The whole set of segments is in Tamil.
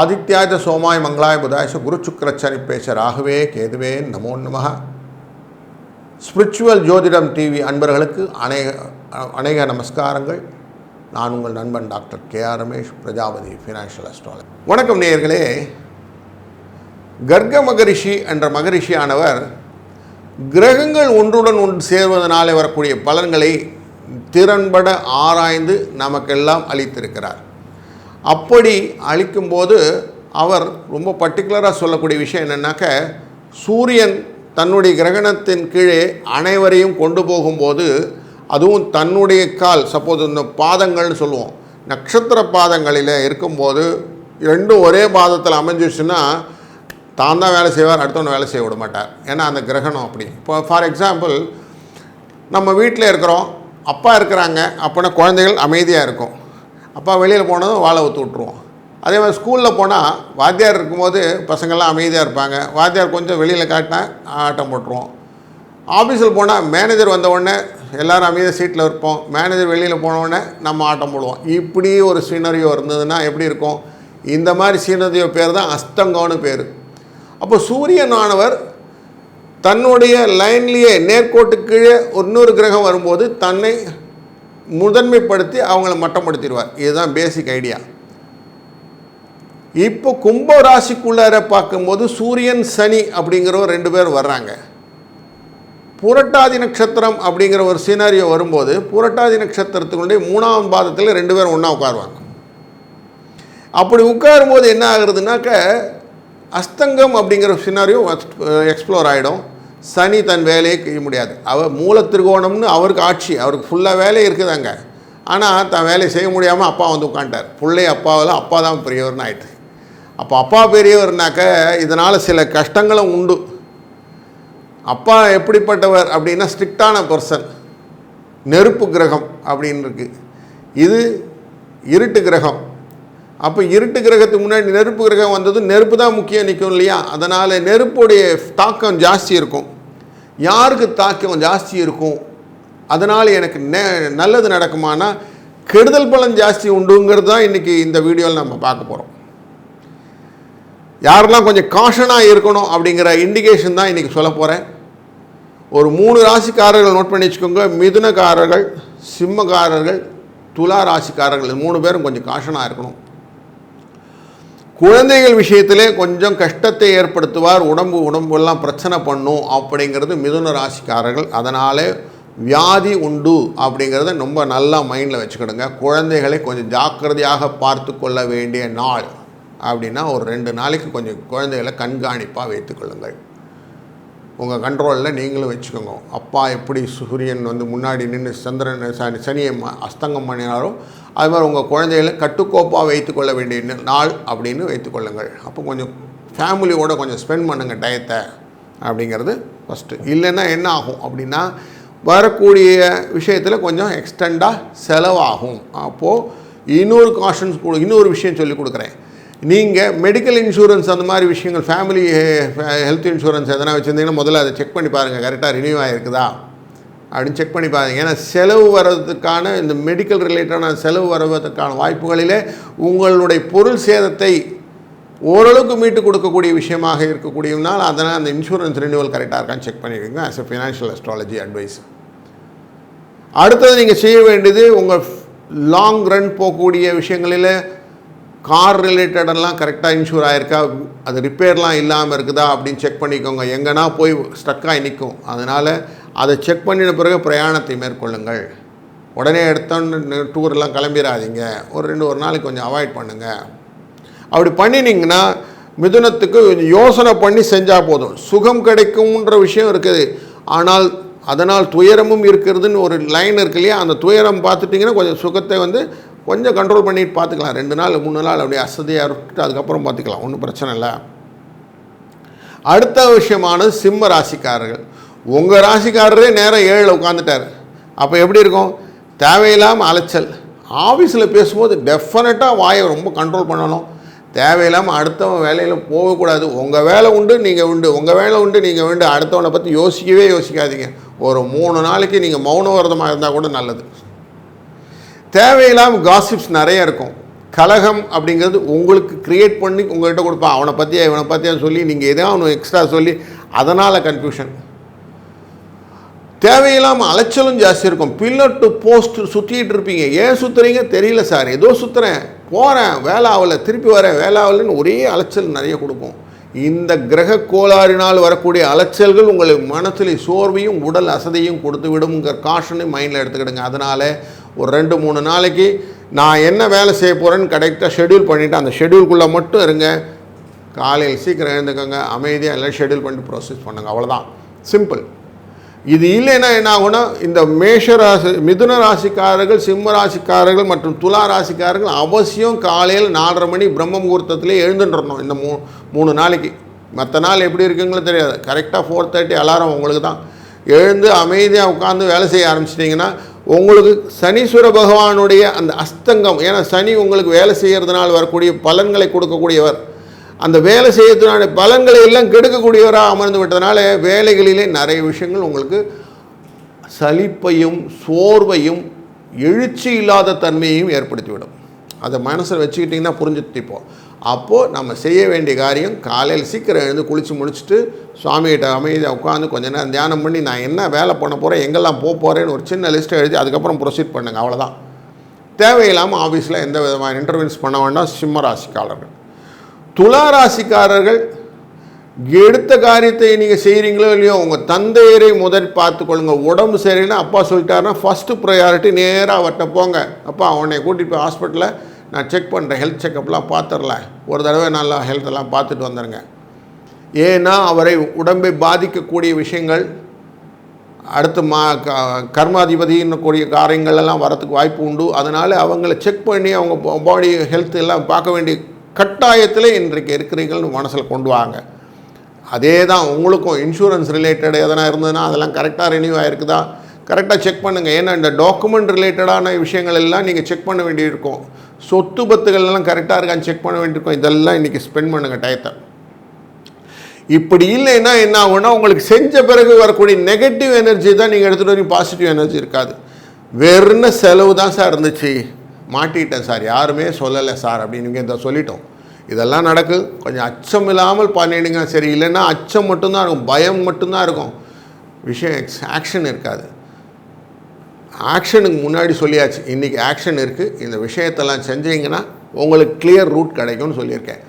ஆதித்யாய சோமாய் மங்களாய புதாயச குரு சுக்கரச்சனி பேச ராகவே கேதுவே நமோ நமக ஸ்பிரிச்சுவல் ஜோதிடம் டிவி அன்பர்களுக்கு அநேக அநேக நமஸ்காரங்கள். நான் உங்கள் நண்பன் doctor K R Ramesh Prajapati financial astrology வணக்கம் நேயர்களே. கர்க மகரிஷி என்ற மகரிஷியானவர் கிரகங்கள் ஒன்றுடன் ஒன்று சேர்வதனாலே வரக்கூடிய பலன்களை திறன்பட ஆராய்ந்து நமக்கெல்லாம் அளித்திருக்கிறார். அப்படி அளிக்கும்போது அவர் ரொம்ப பர்டிகுலராக சொல்லக்கூடிய விஷயம் என்னென்னாக்க சூரியன் தன்னுடைய கிரகணத்தின் கீழே அனைவரையும் கொண்டு போகும்போது அதுவும் தன்னுடைய கால் சப்போஸ் இந்த பாதங்கள்னு சொல்லுவோம் நட்சத்திர பாதங்களில் இருக்கும்போது ரெண்டும் ஒரே பாதத்தில் அமைஞ்சிச்சுன்னா தான் தான் வேலை செய்வார் அடுத்தவனை வேலை செய்ய விட மாட்டார். ஏன்னா அந்த கிரகணம் அப்படி. இப்போ ஃபார் எக்ஸாம்பிள் நம்ம வீட்டில் இருக்கிறோம் அப்பா இருக்கிறாங்க அப்போனா குழந்தைகள் அமைதியாக இருக்கும். அப்பா வெளியில் போனதும் வாழை ஊற்று விட்ருவோம் அதே மாதிரி ஸ்கூலில் போனால் வாத்தியார் இருக்கும்போது பசங்கள்லாம் அமைதியாக இருப்பாங்க. வாத்தியார் கொஞ்சம் வெளியில் காட்டினா ஆட்டம் போட்டுருவோம். ஆஃபீஸில் போனால் மேனேஜர் வந்த உடனே எல்லோரும் அமைதியாக சீட்டில் இருப்போம். மேனேஜர் வெளியில் போனவுடனே நம்ம ஆட்டம் போடுவோம். இப்படி ஒரு சீனரியோ இருந்ததுன்னா எப்படி இருக்கும்? இந்த மாதிரி சீனரியோ பேர் தான் அஸ்தங்கம்னு பேர். அப்போ சூரியனானவர் தன்னுடைய லைன்லேயே நேர்கோட்டு கீழே இன்னொரு கிரகம் வரும்போது தன்னை முதன்மைப்படுத்தி அவங்கள மட்டப்படுத்திடுவார். இதுதான் பேசிக் ஐடியா இப்போ கும்ப ராசிக்குள்ளார பார்க்கும்போது சூரியன் சனி அப்படிங்கிறவர் ரெண்டு பேர் வர்றாங்க. புரட்டாதி நட்சத்திரம் அப்படிங்கிற ஒரு சீனாரியோ வரும்போது புரட்டாதி நட்சத்திரத்துக்குள்ளே மூணாம் பாதத்தில் ரெண்டு பேரும் ஒன்றா உட்காருவாங்க. அப்படி உட்காரும்போது என்ன ஆகுறதுனாக்க அஸ்தங்கம் அப்படிங்கிற சினாரியோ எக்ஸ்ப்ளோர் ஆகிடும் சனி தன் வேலையை செய்ய முடியாது. அவர் மூல திருகோணம்னு அவருக்கு ஆட்சி அவருக்கு ஃபுல்லாக வேலை அங்கே. ஆனால் தன் வேலையை செய்ய முடியாமல் அப்பா வந்து உட்காண்டார் பிள்ளை அப்பாவில் அப்பா தான் பெரியவர்னு ஆயிட்டு. அப்போ அப்பா பெரியவர்னாக்க இதனால் சில கஷ்டங்களும் உண்டு. அப்பா எப்படிப்பட்டவர் அப்படின்னா ஸ்ட்ரிக்டான பர்சன் நெருப்பு கிரகம் அப்படின்னு இருக்குது இது இருட்டு கிரகம். அப்போ இருட்டு கிரகத்துக்கு முன்னாடி நெருப்பு கிரகம் வந்ததும் நெருப்பு தான் முக்கியம் நிற்கும் இல்லையா? அதனால் நெருப்புடைய தாக்கம் ஜாஸ்தி இருக்கும். யாருக்கு தாக்கம் ஜாஸ்தி இருக்கும்? அதனால் எனக்கு நெ நல்லது நடக்குமானா கெடுதல் பலன் ஜாஸ்தி உண்டுங்கிறது தான் இன்றைக்கி இந்த வீடியோவில் நம்ம பார்க்க போகிறோம் யாரெல்லாம் கொஞ்சம் காஷனாக இருக்கணும் அப்படிங்கிற இண்டிகேஷன் தான் இன்றைக்கி சொல்ல போகிறேன் ஒரு மூணு ராசிக்காரர்கள் நோட் பண்ணி வச்சுக்கோங்க. மிதுனக்காரர்கள் சிம்மக்காரர்கள் துலா ராசிக்காரர்கள் மூணு பேரும் கொஞ்சம் காஷனாக இருக்கணும். குழந்தைகள் விஷயத்திலே கொஞ்சம் கஷ்டத்தை ஏற்படுத்துவார் உடம்பு உடம்பெல்லாம் பிரச்சனை பண்ணும் அப்படிங்கிறது மிதுன ராசிக்காரர்கள். அதனாலே வியாதி உண்டு அப்படிங்கிறத ரொம்ப நல்லா மைண்டில் வச்சுக்கிடுங்க. குழந்தைகளை கொஞ்சம் ஜாக்கிரதையாக பார்த்து கொள்ள வேண்டிய நாள் அப்படின்னா ஒரு ரெண்டு நாளைக்கு கொஞ்சம் குழந்தைகளை கண்காணிப்பாக வைத்துக்கொள்ளுங்கள் உங்கள் கண்ட்ரோலில் நீங்களும் வச்சுக்கோங்க. அப்பா எப்படி சூரியன் வந்து முன்னாடி நின்று சந்திரன் சனி சனியை அஸ்தங்கம் பண்ணினாரோ அது மாதிரி உங்கள் குழந்தைகளை கட்டுக்கோப்பாக வைத்துக்கொள்ள வேண்டிய நாள் அப்படின்னு வைத்துக்கொள்ளுங்கள் அப்போ கொஞ்சம் ஃபேமிலியோடு கொஞ்சம் ஸ்பெண்ட் பண்ணுங்கள் டயத்தை அப்படிங்கிறது ஃபஸ்ட்டு இல்லைன்னா என்ன ஆகும் அப்படின்னா வரக்கூடிய விஷயத்தில் கொஞ்சம் எக்ஸ்டெண்டாக செலவாகும். அப்போது இன்னொரு காஷன்ஸ் கொடு இன்னொரு விஷயம் சொல்லி கொடுக்குறேன். நீங்கள் மெடிக்கல் இன்சூரன்ஸ் அந்த மாதிரி விஷயங்கள் ஃபேமிலி ஹெல்த் இன்சூரன்ஸ் எதனா வச்சுருந்தீங்கன்னா முதல்ல அதை செக் பண்ணி பாருங்கள் கரெக்டாக ரினியூ ஆகிருக்குதா அப்படின்னு செக் பண்ணி பாருங்கள் ஏன்னா செலவு வர்றதுக்கான இந்த மெடிக்கல் ரிலேட்டடான செலவு வருவதற்கான வாய்ப்புகளிலே உங்களுடைய பொருள் சேதத்தை ஓரளவுக்கு மீட்டு கொடுக்கக்கூடிய விஷயமாக இருக்கக்கூடியனால் அதனால் அந்த இன்சூரன்ஸ் ரினியூவல் கரெக்டாக இருக்கான்னு செக் பண்ணிடுங்க. As a financial astrology advice அடுத்தது நீங்கள் செய்ய வேண்டியது உங்கள் லாங் ரன் போகக்கூடிய விஷயங்களில் கார் ரிலேட்டடெல்லாம் கரெக்டாக இன்ஷூர் ஆகிருக்கா அது ரிப்பேர்லாம் இல்லாமல் இருக்குதா? அப்படின்னு செக் பண்ணிக்கோங்க. எங்கன்னா போய் ஸ்டக்காகி நிற்கும் அதனால் அதை செக் பண்ணின பிறகு பிரயாணத்தை மேற்கொள்ளுங்கள். உடனே எடுத்தோன்னு டூர்லாம் கிளம்பிடாதீங்க ஒரு ரெண்டு ஒரு நாளைக்கு கொஞ்சம் அவாய்ட் பண்ணுங்கள் அப்படி பண்ணினீங்கன்னா மிதுனத்துக்கு கொஞ்சம் யோசனை பண்ணி செஞ்சால் போதும். சுகம் கிடைக்கும்ன்ற விஷயம் இருக்குது. ஆனால் அதனால் துயரமும் இருக்கிறதுன்னு ஒரு லைன் இருக்கு இல்லையா? அந்த துயரம் பார்த்துட்டிங்கன்னா கொஞ்சம் சுகத்தை வந்து கொஞ்சம் கண்ட்ரோல் பண்ணிட்டு பார்த்துக்கலாம். ரெண்டு நாள் மூணு நாள் அப்படியே அசதியாக விட்டுட்டு அதுக்கப்புறம் பார்த்துக்கலாம். ஒன்றும் பிரச்சனை இல்லை. அடுத்த விஷயமானது சிம்ம ராசிக்காரர்கள். உங்கள் ராசிக்காரரே நேரம் ஏழில் உட்காந்துட்டார் அப்போ எப்படி இருக்கும்? தேவையில்லாமல் அலைச்சல். ஆஃபீஸில் பேசும்போது டெஃபினட்டாக வாயை ரொம்ப கண்ட்ரோல் பண்ணணும். தேவையில்லாமல் அடுத்தவன் வேலையில் போகக்கூடாது. உங்கள் வேலை உண்டு நீங்கள் உண்டு. உங்கள் வேலை உண்டு நீங்கள் உண்டு. அடுத்தவனை பற்றி யோசிக்கவே யோசிக்காதீங்க. ஒரு மூணு நாளைக்கு நீங்கள் மௌன விரதமாக இருந்தால் கூட நல்லது. தேவையில்லாமல் காசிப்ஸ் நிறைய இருக்கும். கலகம் அப்படிங்கிறது உங்களுக்கு க்ரியேட் பண்ணி உங்கள்கிட்ட கொடுப்பான். அவனை பற்றியா இவனை பற்றியா சொல்லி நீங்கள் எதாவது ஒன்று எக்ஸ்ட்ரா சொல்லி அதனால் கன்ஃபியூஷன் தேவையில்லாமல் அலைச்சலும் ஜாஸ்தி இருக்கும். பில்லர் டு போஸ்ட் சுற்றிட்டு இருப்பீங்க. ஏன் சுற்றுறீங்க தெரியல சார் ஏதோ சுற்றுறேன் போகிறேன் வேலை ஆகலை. திருப்பி வரேன். வேலை ஆகலைன்னு ஒரே அலைச்சல் நிறைய கொடுக்கும் இந்த கிரக கோளாறினால் வரக்கூடிய அலைச்சல்கள் உங்களுக்கு மனசில் சோர்வையும் உடல் அசதியும் கொடுத்து விடுங்கிற காஷனை மைண்டில் எடுத்துக்கிடுங்க. அதனால் ஒரு ரெண்டு மூணு நாளைக்கு நான் என்ன வேலை செய்ய போகிறேன்னு கரெக்டாக ஷெட்யூல் பண்ணிவிட்டு அந்த ஷெட்யூல்குள்ளே மட்டும் இருங்க. காலையில் சீக்கிரம் எழுந்துக்கோங்க. அமைதியாக எல்லாம் ஷெட்யூல் பண்ணி ப்ராசஸ் பண்ணுங்கள் அவ்வளோதான் சிம்பிள் இது இல்லைன்னா என்ன ஆகும்னா இந்த மேஷ ராசி மிதுன ராசிக்காரர்கள் சிம்ம ராசிக்காரர்கள் மற்றும் துலா ராசிக்காரர்கள் அவசியம் காலையில் நாலரை மணி பிரம்ம முகூர்த்தத்திலே எழுந்துட்டுறணும் இந்த மூ மூணு நாளைக்கு. மற்ற நாள் எப்படி இருக்குங்களோ தெரியாது. கரெக்டாக ஃபோர் தேர்ட்டி அலாரம் உங்களுக்கு தான். எழுந்து அமைதியாக உட்காந்து வேலை செய்ய ஆரம்பிச்சிட்டிங்கன்னா உங்களுக்கு சனீஸ்வர பகவானுடைய அந்த அஸ்தங்கம் ஏன்னா சனி உங்களுக்கு வேலை செய்கிறதுனால வரக்கூடிய பலன்களை கொடுக்கக்கூடியவர். அந்த வேலை செய்யறதுனால பலன்களை எல்லாம் கெடுக்கக்கூடியவராக அமர்ந்து விட்டதுனால வேலைகளிலே நிறைய விஷயங்கள் உங்களுக்கு சலிப்பையும் சோர்வையும் எழுச்சி இல்லாத தன்மையையும் ஏற்படுத்திவிடும். அதை மனசில் வச்சுக்கிட்டிங்கன்னா புரிஞ்சு இப்போ அப்போது நம்ம செய்ய வேண்டிய காரியம் காலையில் சீக்கிரம் எழுந்து குளித்து முடிச்சுட்டு சுவாமிகிட்ட அமைதியாக உட்காந்து கொஞ்ச நேரம் தியானம் பண்ணி நான் என்ன வேலை பண்ண போகிறேன் எங்கெல்லாம் போக போகிறேன்னு ஒரு சின்ன லிஸ்ட்டை எழுதி அதுக்கப்புறம் ப்ரொசீட் பண்ணுங்க அவ்வளோதான் தேவையில்லாமல் ஆஃபீஸில் எந்த விதமான இன்டர்வென்ஸ் பண்ண வேண்டாம் சிம்ம ராசிக்காரர்கள். துலா ராசிக்காரர்கள் எடுத்த காரியத்தை நீங்கள் செய்கிறீங்களோ இல்லையோ உங்கள் தந்தையரை முதல் பார்த்துக்கொள்ளுங்க உடம்பு சரியில்லைன்னா அப்பா சொல்லிட்டாருன்னா ஃபஸ்ட்டு ப்ரையாரிட்டி நேராக அவர்கிட்ட போங்க. அப்பா அவனை கூட்டிகிட்டு போய் ஹாஸ்பிட்டலில் நான் செக் பண்ணுறேன் ஹெல்த் செக்கப்லாம் பார்த்துடல. ஒரு தடவை நல்லா ஹெல்த்தெல்லாம் பார்த்துட்டு வந்துடுங்க ஏன்னா அவரை உடம்பை பாதிக்கக்கூடிய விஷயங்கள் அடுத்து மா க கர்மாதிபதின்னு கூடிய காரியங்கள் எல்லாம் வரத்துக்கு வாய்ப்பு உண்டு. அதனால் அவங்கள செக் பண்ணி அவங்க பாடி ஹெல்த் எல்லாம் பார்க்க வேண்டிய கட்டாயத்தில் இன்றைக்கு இருக்கிறீங்கள்னு மனசில் கொண்டு வாங்க. அதே தான் உங்களுக்கும் இன்சூரன்ஸ் ரிலேட்டட் எதனா இருந்ததுன்னா அதெல்லாம் கரெக்டாக ரினியூ ஆகிருக்குதா கரெக்டாக செக் பண்ணுங்கள் ஏன்னா இந்த டாக்குமெண்ட் ரிலேட்டடான விஷயங்கள் எல்லாம் நீங்கள் செக் பண்ண வேண்டியிருக்கும். சொத்து பத்துகள்லாம் கரெக்டாக இருக்கான்னு செக் பண்ண வேண்டியிருக்கும். இதெல்லாம் இன்றைக்கி ஸ்பெண்ட் பண்ணுங்கள் டயத்தை. இப்படி இல்லைன்னா என்ன ஆகும்னா உங்களுக்கு செஞ்ச பிறகு வரக்கூடிய நெகட்டிவ் எனர்ஜி தான் நீங்கள் எடுத்துகிட்டு வரைக்கும் பாசிட்டிவ் எனர்ஜி இருக்காது. வெறும் செலவு தான் சார் இருந்துச்சு. மாட்டிட்டேன் சார் யாருமே சொல்லலை சார் அப்படின்னு இதை சொல்லிட்டோம். இதெல்லாம் நடக்கு. கொஞ்சம் அச்சம் இல்லாமல் பண்ணிடுங்க. சரி இல்லைன்னா அச்சம் மட்டும்தான் இருக்கும். பயம் மட்டும்தான் இருக்கும். விஷயம் ஆக்ஷன் இருக்காது. ஆக்ஷனுக்கு முன்னாடி சொல்லியாச்சு இன்றைக்கி ஆக்ஷன் இருக்குது இந்த விஷயத்தெல்லாம் செஞ்சீங்கன்னா உங்களுக்கு கிளியர் ரூட் கிடைக்கும்னு சொல்லியிருக்கேன்.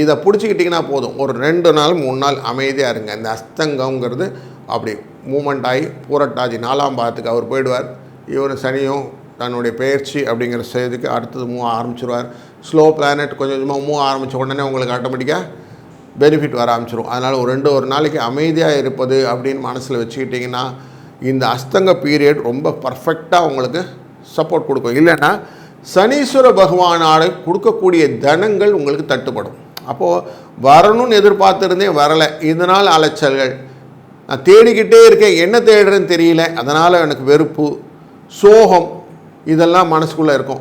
இதை பிடிச்சிக்கிட்டிங்கன்னா போதும். ஒரு ரெண்டு நாள் மூணு நாள் அமைதியாக இருங்க. இந்த அஸ்தங்கங்கிறது அப்படி மூமெண்ட் ஆகி பூரட்டாதி நாலாம் பாதத்துக்கு அவர் போயிடுவார். இவர் சனியும் தன்னுடைய பயிற்சி அப்படிங்கிற செய்திக்கு அடுத்தது மூவ் ஆரம்பிச்சிருவார். ஸ்லோ பிளானட் கொஞ்சம் கொஞ்சமாக மூவ் ஆரம்பித்த உடனே உங்களுக்கு ஆட்டோமேட்டிக்காக பெனிஃபிட் வர ஆரம்பிச்சிடும் அதனால் ஒரு ரெண்டு ஒரு நாளைக்கு அமைதியாக இருப்பது அப்படின்னு மனசில் வச்சுக்கிட்டிங்கன்னா இந்த அஸ்தங்க பீரியட் ரொம்ப பர்ஃபெக்டாக உங்களுக்கு சப்போர்ட் கொடுக்கும். இல்லைன்னா சனீஸ்வர பகவானால் கொடுக்கக்கூடிய தனங்கள் உங்களுக்கு தட்டுப்படும். அப்போது வரணும்னு எதிர்பார்த்துருந்தே வரலை. இதனால் அலைச்சல்கள். நான் தேடிக்கிட்டே இருக்கேன். என்ன தேடுறேன்னு தெரியல. அதனால் எனக்கு வெறுப்பு சோகம் இதெல்லாம் மனசுக்குள்ளே இருக்கும்.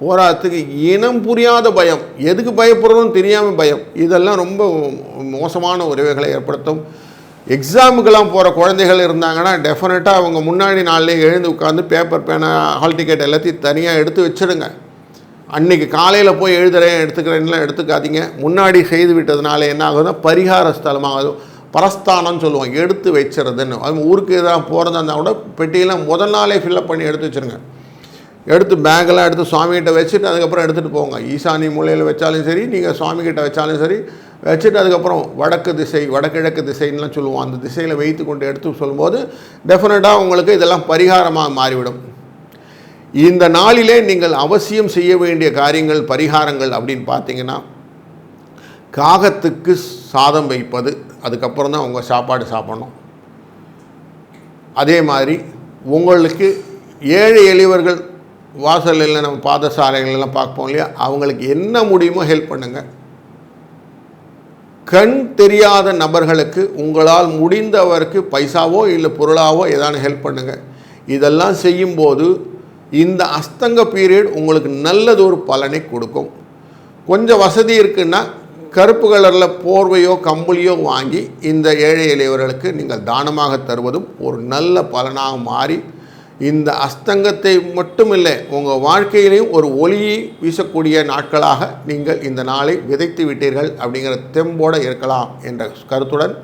போராட்டத்துக்கு இனம் புரியாத பயம். எதுக்கு பயப்படுறோன்னு தெரியாமல் பயம். இதெல்லாம் ரொம்ப மோசமான உறவுகளை ஏற்படுத்தும். எக்ஸாமுக்கெல்லாம் போகிற குழந்தைகள் இருந்தாங்கன்னா டெஃபினட்டாக அவங்க முன்னாடி நாள்லேயே எழுந்து உட்காந்து பேப்பர் பேனா ஹால் டிக்கெட் எல்லாத்தையும் தனியாக எடுத்து வச்சுடுங்க அன்றைக்கி காலையில் போய் எழுதுறேன் எடுத்துக்கிறேன்லாம் எடுத்துக்காதீங்க. முன்னாடி செய்து விட்டதுனால என்ன ஆகுதுன்னா பரிகார ஸ்தலமாகுது. பரஸ்தானம்னு சொல்லுவோம் எடுத்து வச்சுறதுன்னு அது ஊருக்கு எதாவது போகிறதா இருந்தால் கூட பெட்டியெல்லாம் முதல் நாளே ஃபில்லப் பண்ணி எடுத்து வச்சுருங்க. எடுத்து பேக்கெல்லாம் எடுத்து சுவாமிகிட்ட வச்சுட்டு அதுக்கப்புறம் எடுத்துகிட்டு போங்க. ஈசானி மூலையில் வச்சாலும் சரி நீங்கள் சுவாமிகிட்ட வச்சாலும் சரி வச்சுட்டு அதுக்கப்புறம் வடக்கு திசை வடகிழக்கு திசைன்னுலாம் சொல்லுவோம். அந்த திசையில் வைத்து கொண்டு எடுத்து சொல்லும்போது டெஃபினட்டாக உங்களுக்கு இதெல்லாம் பரிகாரமாக மாறிவிடும். இந்த நாளிலே நீங்கள் அவசியம் செய்ய வேண்டிய காரியங்கள் பரிகாரங்கள் அப்படின்னு பார்த்தீங்கன்னா காகத்துக்கு சாதம் வைப்பது அதுக்கப்புறம் தான் உங்கள் சாப்பாடு சாப்பிடணும். அதே மாதிரி உங்களுக்கு ஏழை எளியவர்கள் வாசலில் நம்ம பாதசாலைகள்லாம் பார்ப்போம் இல்லையா? அவங்களுக்கு என்ன முடியுமோ ஹெல்ப் பண்ணுங்கள் கண் தெரியாத நபர்களுக்கு உங்களால் முடிந்தவருக்கு பைசாவோ இல்லை பொருளாவோ ஏதாவது ஹெல்ப் பண்ணுங்கள் இதெல்லாம் செய்யும்போது இந்த அஸ்தங்க பீரியட் உங்களுக்கு நல்லது ஒரு பலனை கொடுக்கும். கொஞ்சம் வசதி இருக்குன்னா கருப்பு கலரில் போர்வையோ கம்பளியோ வாங்கி இந்த ஏழை எளியவர்களுக்கு நீங்கள் தானமாக தருவதும் ஒரு நல்ல பலனாக மாறி இந்த அஸ்தங்கத்தை மட்டுமில்லை உங்கள் வாழ்க்கையிலையும் ஒரு ஒளியை வீசக்கூடிய நாட்களாக நீங்கள் இந்த நாளை விதைத்து விட்டீர்கள் அப்படிங்கிற தெம்போடு இருக்கலாம் என்ற கருத்துடன்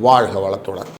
வாழ்க வளத்துடன்.